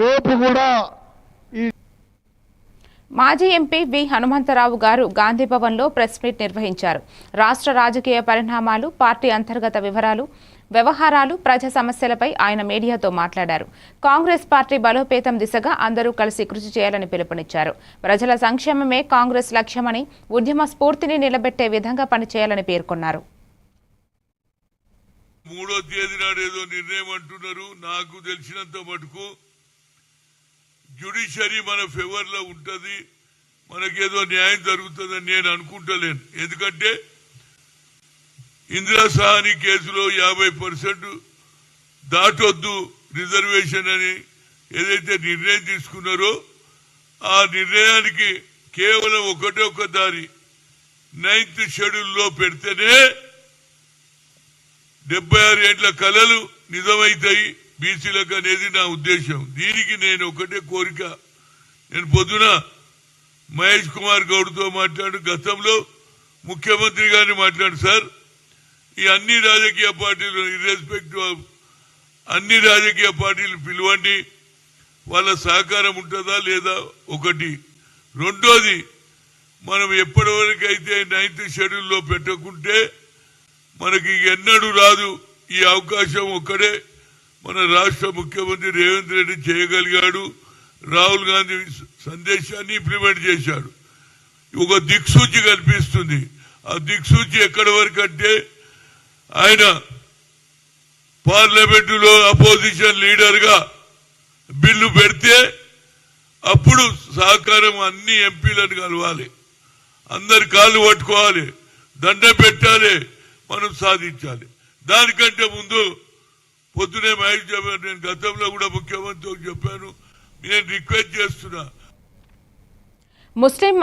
రేపు కూడా ఈ మాజీ ఎంపీ వి హనుమంతరావు గారు గాంధీ భవన్లో ప్రెస్ మీట్ నిర్వహించారు. రాష్ట్ర రాజకీయ పరిణామాలు పార్టీ అంతర్గత వివరాలు వ్యవహారాలు ప్రజా సమస్యలపై ఆయన మీడియాతో మాట్లాడారు. కాంగ్రెస్ పార్టీ బలోపేతం దిశగా అందరూ కలిసి కృషి చేయాలని పిలుపునిచ్చారు. ప్రజల సంక్షేమమే కాంగ్రెస్ లక్ష్యమని ఉద్యమ స్ఫూర్తిని నిలబెట్టే విధంగా పనిచేయాలని పేర్కొన్నారు. మూడో తేదీ నాడు ఏదో నిర్ణయం అంటున్నారు. నాకు తెలిసినంత మటుకు జ్యుడిషరీ మన ఫేవర్లో మనకేదో న్యాయం జరుగుతుందని నేను అనుకుంటలేను. ఎందుకంటే ఇందిరా సహాని కేసులో యాభై పర్సెంట్ దాటొద్దు రిజర్వేషన్ అని ఏదైతే నిర్ణయం తీసుకున్నారో ఆ నిర్ణయానికి కేవలం ఒకటే ఒక దారి. నైన్త్ షెడ్యూల్లో పెడితేనే డెబ్బై ఆరు ఏళ్ళ కళలు నిజమైతాయి. బీసీలకు అనేది నా ఉద్దేశం. దీనికి నేను ఒకటే కోరిక. నేను పొద్దున మహేష్ కుమార్ గౌడ్తో మాట్లాడు గతంలో ముఖ్యమంత్రి గారిని మాట్లాడు సార్ ఈ అన్ని రాజకీయ పార్టీలు ఇర్రెస్పెక్టివ్ ఆఫ్ అన్ని రాజకీయ పార్టీలు పిలవండి. వాళ్ళ సహకారం ఉంటుందా లేదా ఒకటి. రెండోది మనం ఎప్పటివరకైతే నైన్త్ షెడ్యూల్లో పెట్టకుంటే మనకి ఎన్నడూ రాదు. ఈ అవకాశం ఒక్కడే. మన రాష్ట్ర ముఖ్యమంత్రి రేవంత్ రెడ్డి చేయగలిగాడు రాహుల్ గాంధీ సందేశాన్ని ఇంప్లిమెంట్ చేశాడు. ఒక దిక్సూచి కనిపిస్తుంది. ఆ దిక్సూచి ఎక్కడి వరకు అంటే ఆయన పార్లమెంటులో అపోజిషన్ లీడర్గా బిల్లు పెడితే అప్పుడు సహకారం అన్ని ఎంపీలను కలవాలి. అందరి కాళ్ళు పట్టుకోవాలి. దండ పెట్టాలి. మనం సాధించాలి. దానికంటే ముందు పొద్దునే మహేష్ చెప్పాను నేను గతంలో కూడా ముఖ్యమంత్రికి చెప్పాను. నేను రిక్వెస్ట్ చేస్తున్నా. ముస్లిం